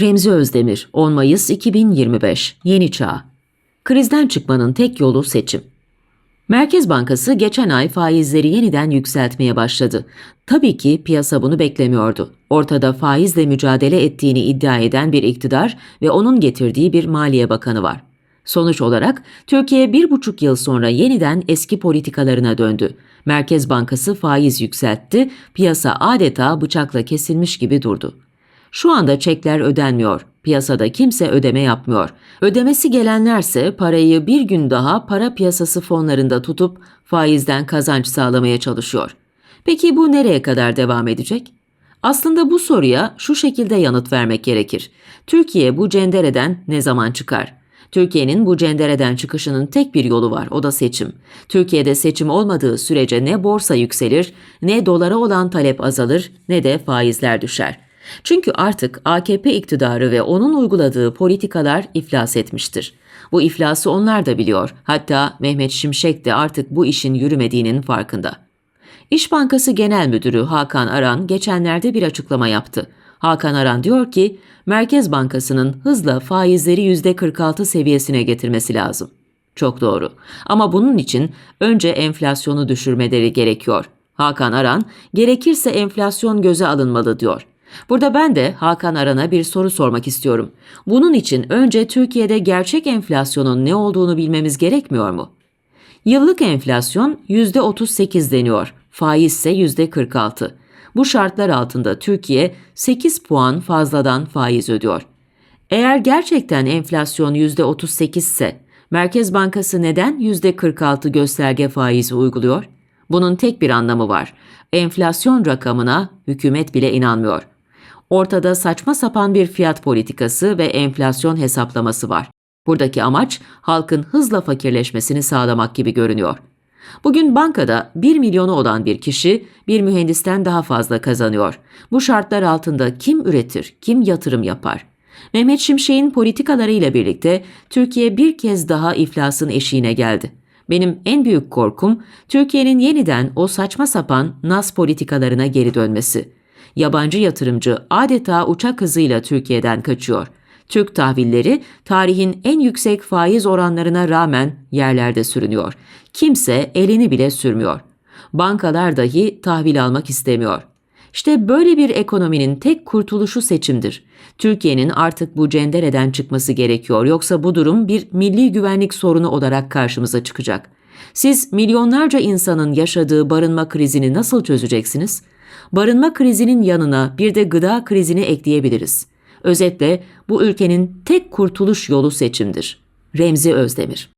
Remzi Özdemir, 10 Mayıs 2025, Yeni Çağ. Krizden çıkmanın tek yolu seçim. Merkez Bankası geçen ay faizleri yeniden yükseltmeye başladı. Tabii ki piyasa bunu beklemiyordu. Ortada faizle mücadele ettiğini iddia eden bir iktidar ve onun getirdiği bir Maliye Bakanı var. Sonuç olarak Türkiye bir buçuk yıl sonra yeniden eski politikalarına döndü. Merkez Bankası faiz yükseltti, piyasa adeta bıçakla kesilmiş gibi durdu. Şu anda çekler ödenmiyor. Piyasada kimse ödeme yapmıyor. Ödemesi gelenlerse parayı bir gün daha para piyasası fonlarında tutup faizden kazanç sağlamaya çalışıyor. Peki bu nereye kadar devam edecek? Aslında bu soruya şu şekilde yanıt vermek gerekir. Türkiye bu cendereden ne zaman çıkar? Türkiye'nin bu cendereden çıkışının tek bir yolu var, o da seçim. Türkiye'de seçim olmadığı sürece ne borsa yükselir, ne dolara olan talep azalır, ne de faizler düşer. Çünkü artık AKP iktidarı ve onun uyguladığı politikalar iflas etmiştir. Bu iflası onlar da biliyor. Hatta Mehmet Şimşek de artık bu işin yürümediğinin farkında. İş Bankası Genel Müdürü Hakan Aran geçenlerde bir açıklama yaptı. Hakan Aran diyor ki, Merkez Bankası'nın hızla faizleri %46 seviyesine getirmesi lazım. Çok doğru. Ama bunun için önce enflasyonu düşürmeleri gerekiyor. Hakan Aran, gerekirse enflasyon göze alınmalı diyor. Burada ben de Hakan Aran'a bir soru sormak istiyorum. Bunun için önce Türkiye'de gerçek enflasyonun ne olduğunu bilmemiz gerekmiyor mu? Yıllık enflasyon %38 deniyor, faiz ise %46. Bu şartlar altında Türkiye 8 puan fazladan faiz ödüyor. Eğer gerçekten enflasyon %38 ise Merkez Bankası neden %46 gösterge faizi uyguluyor? Bunun tek bir anlamı var. Enflasyon rakamına hükümet bile inanmıyor. Ortada saçma sapan bir fiyat politikası ve enflasyon hesaplaması var. Buradaki amaç halkın hızla fakirleşmesini sağlamak gibi görünüyor. Bugün bankada 1 milyonu olan bir kişi bir mühendisten daha fazla kazanıyor. Bu şartlar altında kim üretir, kim yatırım yapar? Mehmet Şimşek'in politikalarıyla birlikte Türkiye bir kez daha iflasın eşiğine geldi. Benim en büyük korkum Türkiye'nin yeniden o saçma sapan nas politikalarına geri dönmesi. Yabancı yatırımcı adeta uçak hızıyla Türkiye'den kaçıyor. Türk tahvilleri tarihin en yüksek faiz oranlarına rağmen yerlerde sürünüyor. Kimse elini bile sürmüyor. Bankalar dahi tahvil almak istemiyor. İşte böyle bir ekonominin tek kurtuluşu seçimdir. Türkiye'nin artık bu cendereden çıkması gerekiyor yoksa bu durum bir milli güvenlik sorunu olarak karşımıza çıkacak. Siz milyonlarca insanın yaşadığı barınma krizini nasıl çözeceksiniz? Barınma krizinin yanına bir de gıda krizini ekleyebiliriz. Özetle bu ülkenin tek kurtuluş yolu seçimdir. Remzi Özdemir